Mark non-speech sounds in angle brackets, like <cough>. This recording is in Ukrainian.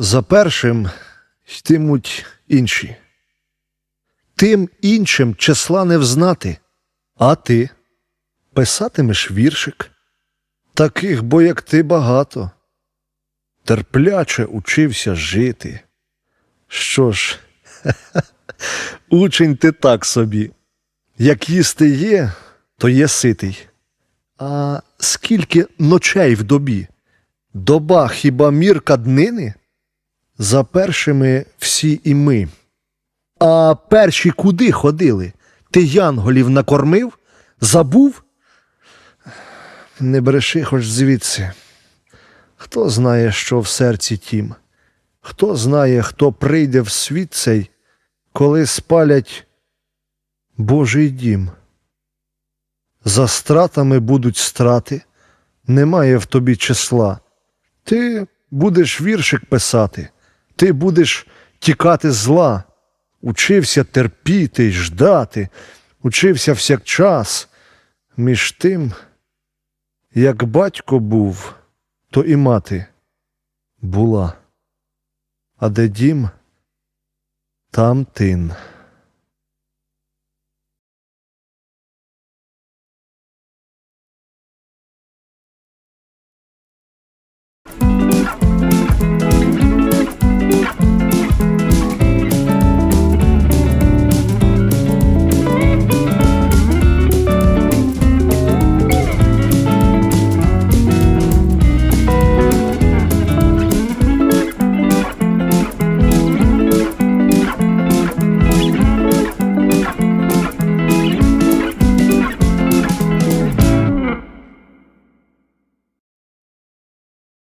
За першим йтимуть інші. Тим іншим числа не взнати, а ти писатимеш віршик. Таких, бо як ти багато. Терпляче учився жити. Що ж, <laughs> учень ти так собі. Як їсти є, то є ситий. А скільки ночей в добі? Доба хіба мірка днини? За першими всі і ми. А перші куди ходили? Ти янголів накормив? Забув? Не бреши хоч звідси. Хто знає, що в серці тім? Хто знає, хто прийде в світ цей, коли спалять Божий дім? За стратами будуть страти, немає в тобі числа. Ти будеш віршик писати, ти будеш тікати зла, учився терпіти й ждати, учився всякчас. Між тим, як батько був, то і мати була. А де дім, там тин.